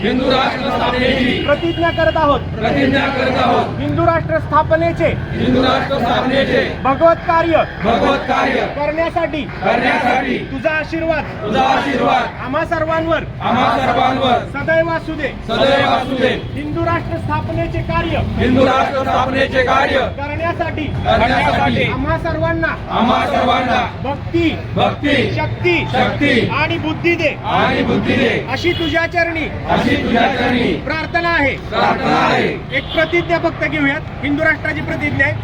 स्थापनेची हिंदू राष्ट्र स्थापनेची प्रतिज्ञा करत आहोत. प्रतिज्ञा करत आहोत. हिंदू राष्ट्र स्थापनेचे हिंदू राष्ट्र स्थापनेचे भगवत कार्य भगवत कार्य करण्यासाठी करण्यासाठी तुझा आशीर्वाद. तुझा आशीर्वाद. आम्हा सर्वांवर आम्हा सर्वांवर. सदैव असू दे. सदैव असू दे. हिंदू राष्ट्र स्थापनेचे कार्य हिंदू राष्ट्र स्थापनेचे कार्य करण्यासाठी करण्यासाठी आम्हा सर्वांना आम्हा सर्वांना भक्ती भक्ती शक्ती शक्ती आणि बुद्धी दे. आणि बुद्धी दे. अशी तुझ्या चरणी अशी तुझ्या चरणी प्रार्थना आहे. प्रार्थना आहे. एक प्रतिज्ञा फक्त घेऊयात. हिंदू राष्ट्राची प्रतिज्ञा आहे.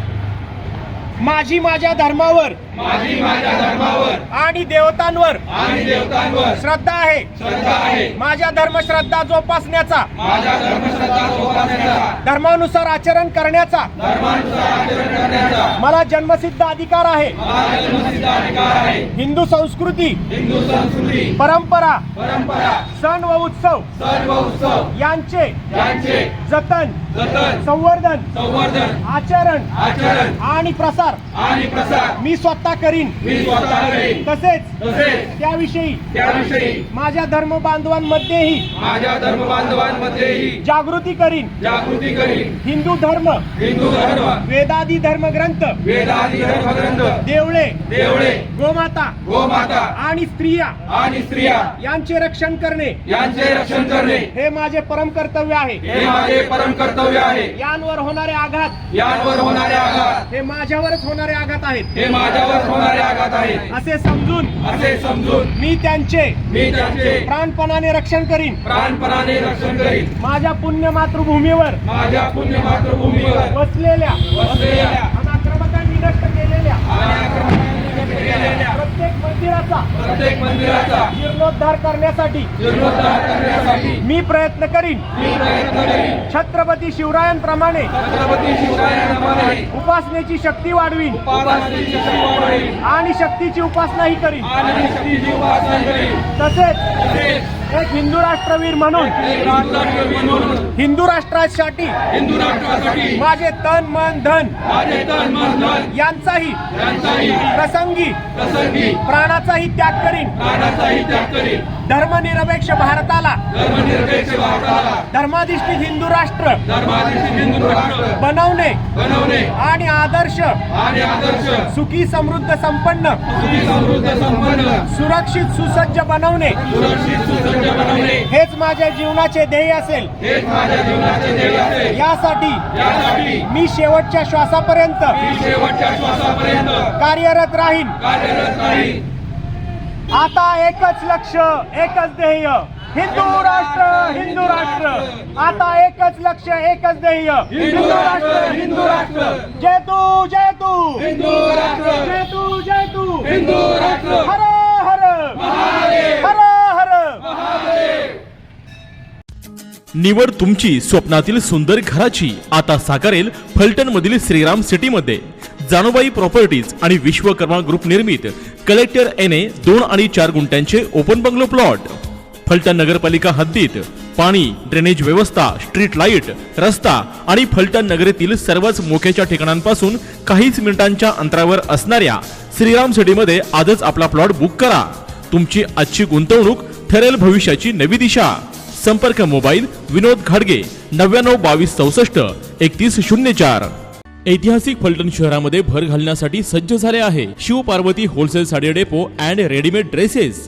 माझी माझ्या धर्मावर माझी माझ्या धर्मावर आणि देवतांवर आणि देवतांवर श्रद्धा आहे. श्रद्धा आहे. माझ्या धर्मश्रद्धा जोपासण्याचा. माझ्या धर्मश्रद्धा जोपासण्याचा. धर्मानुसार आचरण करण्याचा. धर्मानुसार आचरण करण्याचा. मला जन्मसिद्ध अधिकार आहे. माझा जन्मसिद्ध अधिकार आहे. हिंदू संस्कृती हिंदू संस्कृती परंपरा परंपरा सण व उत्सव सर्व उत्सव यांचे यांचे जतन जतन संवर्धन संवर्धन आचरण आचरण आणि प्रसार. आणि प्रसार. मी स्वतः करीन. मी स्वतः करेन. तसेच तसेच त्याविषयी त्याविषयी माझ्या धर्म बांधवांमध्येही माझ्या धर्मबांधवांमध्येही जागृती करीन. जागृती करीन. हिंदू धर्म हिंदू धर्म. वेदादी धर्मग्रंथ वेदादी धर्मग्रंथ. देवळे देवळे. गोमाता गोमाता. आणि स्त्रिया आणि स्त्रिया. यांचे रक्षण करणे. यांचे रक्षण करणे. हे माझे परम कर्तव्य आहे. हे माझे परम कर्तव्य आहे. यांवर होणारे आघात. यांवर होणारे आघात. हे माझ्यावरच होणारे आघात आहेत. हे माझ्यावर होणारे आघात आहेत असे समजून असे समजून मी त्यांचे मी त्यांचे प्राणपणाने रक्षण करीन. प्राणपणाने रक्षण करीन. माझ्या पुण्य मातृभूमीवर माझ्या पुण्य मातृभूमीवर बसलेल्या बसलेल्या आणि आक्रमकांनी नष्ट केलेल्या आणि आक्रमणाने केलेल्या मंदिराचा. प्रत्येक मंदिराचा. जीर्णोद्धार करण्यासाठी. जीर्णोद्धार करण्यासाठी. मी प्रयत्न करीन. मी प्रयत्न करीन. छत्रपती शिवरायांप्रमाणे. छत्रपती शिवरायांप्रमाणे. उपासनेची शक्ती वाढवीन. उपासनेची शक्ती वाढवेल आणि शक्तीची उपासनाही करीन. आणि शक्तीची उपासना करीन. तसेच तसेच एक हिंदू राष्ट्रवीर म्हणून हिंदू राष्ट्रासाठी हिंदू राष्ट्रासाठी माझे तन मन धन यांचाही प्रसंगी प्रसंगी प्राणाचाही त्याग करीन. प्राणाचाही त्याग करीन धर्मनिरपेक्ष भारताला धर्मनिरपेक्ष भारताला धर्माधिष्ठित हिंदू राष्ट्र. धर्माधिष्ठित हिंदू राष्ट्र. बनवणे. बनवणे. आणि आदर्श. आणि आदर्श. सुखी समृद्ध संपन्न. सुखी समृद्ध संपन्न. सुरक्षित सुसज्ज बनवणे. सुरक्षित सुसज्ज बनवणे. हेच माझ्या जीवनाचे ध्येय असेल. हेच माझ्या जीवनाचे ध्येय असेल. यासाठी यासाठी मी शेवटच्या श्वासापर्यंत मी शेवटच्या श्वासापर्यंत कार्यरत राहीन. कार्यरत आता एकच लक्ष एकच ध्येय. हिंदू राष्ट्र हिंदू राष्ट्र. आता एकच लक्ष एकच ध्येय. हिंदू राष्ट्र हिंदू राष्ट्र. जय तू जय तू. हिंदू राष्ट्र. जय तू जय तू. हिंदू राष्ट्र. हर हर. हर हर. निवड तुमची स्वप्नातील सुंदर घराची. आता साकारेल फलटण मधील श्रीराम सिटी मध्ये जानोबाई प्रॉपर्टीज आणि विश्वकर्मा ग्रुप निर्मित. कलेक्टर एन ए दोन आणि चार गुंठ्यांचे ओपन बंगलो प्लॉट. फलटण नगरपालिका हद्दीत पाणी ड्रेनेज व्यवस्था स्ट्रीट लाइट रस्ता आणि फलटण नगरीतील सर्वच मोक्याच्या ठिकाणांपासून काहीच मिनिटांच्या अंतरावर असणाऱ्या श्रीराम सिटीमध्ये आजच आपला प्लॉट बुक करा. तुमची आजची गुंतवणूक ठरेल भविष्याची नवी दिशा. संपर्क मोबाईल विनोद घाडगे नव्याण्णव बावीस चौसष्ट एकतीस शून्य चार. ऐतिहासिक फलटण शहरामध्ये भर घालण्यासाठी सज्ज झाले आहे Shiv Parvati wholesale sari depot and readymade dresses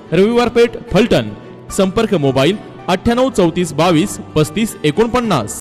रविवार पेठ फलटण. संपर्क मोबाईल अठ्ठ्याण्णव चौतीस बावीस पस्तीस एकोणपन्नास.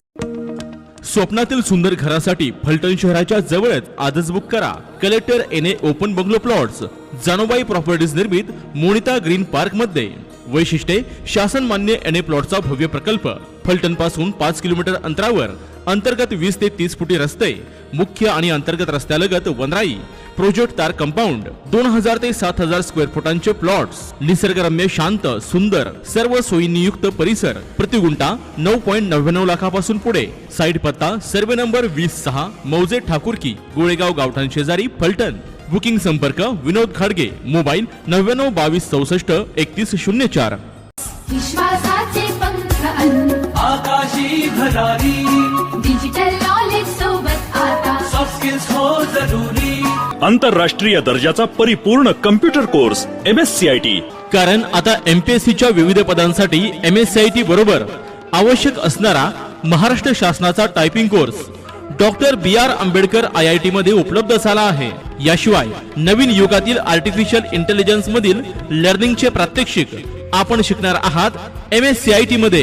स्वप्नातील सुंदर घरासाठी फलटण शहराच्या जवळच आजच बुक करा. Collector N A open bungalow plots. Janobai properties निर्मित मोनिता ग्रीन पार्कमध्ये. वैशिष्ट्ये शासन मान्य एन ए प्लॉटचा भव्य प्रकल्प. फलटणपासून पाच किलोमीटर अंतरावर. अंतर्गत वीस ते तीस फुटी रस्ते. मुख्य आणि अंतर्गत रस्त्यालगत वनराई. प्रोजेक्ट तार कंपाऊंड. दोन हजार ते सात हजार स्क्वेअर फुटांचे प्लॉट्स. निसर्गरम्य शांत सुंदर सर्व सोयींयुक्त परिसर. प्रतिगुंटा नऊ पॉईंट नव्याण्णव लाखापासून पुढे. साईड पत्ता सर्वे नंबर वीस सहा मौजे ठाकूरकी गोळेगाव गावठाण शेजारी फलटण. बुकिंग संपर्क विनोद खाडगे. मोबाईल नव्याण्णव बावीस चौसष्ट एकतीस शून्य चार. आकाशी भरारी. डिजिटल आंतरराष्ट्रीय दर्जाचा परिपूर्ण computer course M S C I T कारण आता एमपीएससीच्या विविध पदांसाठी M S C I T बरोबर आवश्यक असणारा महाराष्ट्र शासनाचा typing course doctor B R Ambedkar I I T मध्ये उपलब्ध झाला आहे. याशिवाय नवीन युगातील आर्टिफिशियल इंटेलिजन्स मधील लर्निंगचे प्रात्यक्षिक आपण शिकणार आहात M S C I T मध्ये.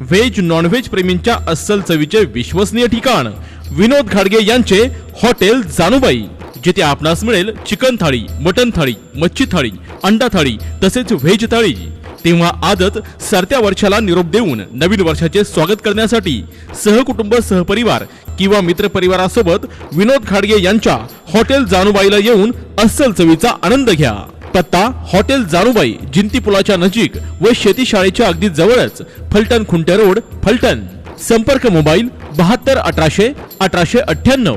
व्हेज नॉनव्हेज प्रेमींच्या अस्सल चवीचे विश्वसनीय ठिकाण. विनोद घाडगे यांचे हॉटेल जानुबाई जिथे आपणास मिळेल चिकन थाळी मटन थाळी मच्छी थाळी अंडा थाळी तसेच व्हेज थाळी. तेव्हा आजच सरत्या वर्षाला निरोप देऊन नवीन वर्षाचे स्वागत करण्यासाठी सहकुटुंब सहपरिवार किंवा मित्रपरिवारासोबत विनोद खाडगे यांच्या हॉटेल जानुबाईला येऊन अस्सल चवीचा आनंद घ्या. पत्ता हॉटेल जानुबाई जिंती पुलाच्या नजीक व शेती शाळेच्या अगदी जवळच फलटण खुंटे रोड फलटण. संपर्क मोबाईल बहात्तर अठराशे अठराशे अठ्ठ्याण्णव.